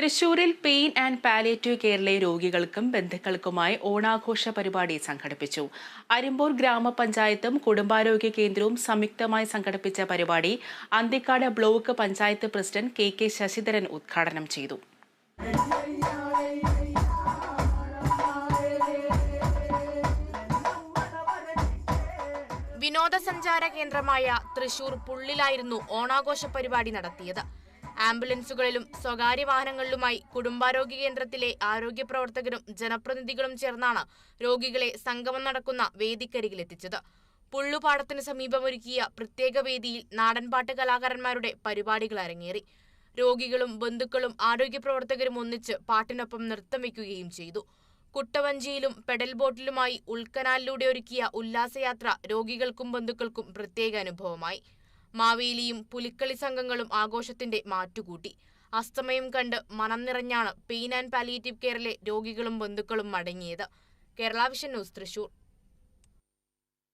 തൃശൂരിൽ pain and palliative കെയറിലെ രോഗികൾക്കും ബന്ധുക്കൾക്കുമായി ഓണാഘോഷ പരിപാടി സംഘടിപ്പിച്ചു. അരിമ്പൂർ ഗ്രാമപഞ്ചായത്തും കുടുംബാരോഗ്യ കേന്ദ്രവും സംയുക്തമായി സംഘടിപ്പിച്ച പരിപാടി Anthikkad block panchayat president K K Sasidharan ഉദ്ഘാടനം ചെയ്തു. വിനോദസഞ്ചാര കേന്ദ്രമായ തൃശൂർ പുള്ളിലായിരുന്നു ഓണാഘോഷ പരിപാടി നടത്തിയത്. ആംബുലൻസുകളിലും സ്വകാര്യ വാഹനങ്ങളിലുമായി കുടുംബാരോഗ്യ കേന്ദ്രത്തിലെ ആരോഗ്യ പ്രവർത്തകരും ജനപ്രതിനിധികളും ചേർന്നാണ് രോഗികളെ സംഗമം നടക്കുന്ന വേദിക്കരികിലെത്തിച്ചത്. പുള്ളുപാടത്തിന് സമീപമൊരുക്കിയ പ്രത്യേക വേദിയിൽ നാടൻപാട്ട് കലാകാരന്മാരുടെ പരിപാടികൾ അരങ്ങേറി. രോഗികളും ബന്ധുക്കളും ആരോഗ്യ പ്രവർത്തകരും ഒന്നിച്ച് പാട്ടിനൊപ്പം നൃത്തം വയ്ക്കുകയും ചെയ്തു. കുട്ടവഞ്ചിയിലും പെഡൽ ബോട്ടിലുമായി ഉൾക്കനാലിലൂടെ ഒരുക്കിയ ഉല്ലാസയാത്ര രോഗികൾക്കും ബന്ധുക്കൾക്കും പ്രത്യേക അനുഭവമായി. മാവേലിയും പുലിക്കളി സംഘങ്ങളും ആഘോഷത്തിന്റെ മാറ്റുകൂട്ടി. അസ്തമയം കണ്ട് മനം നിറഞ്ഞാണ് പെയിൻ ആൻഡ് പാലിയേറ്റീവ് കെയറിലെ രോഗികളും ബന്ധുക്കളും മടങ്ങിയത്. Kerala vision news Thrissur.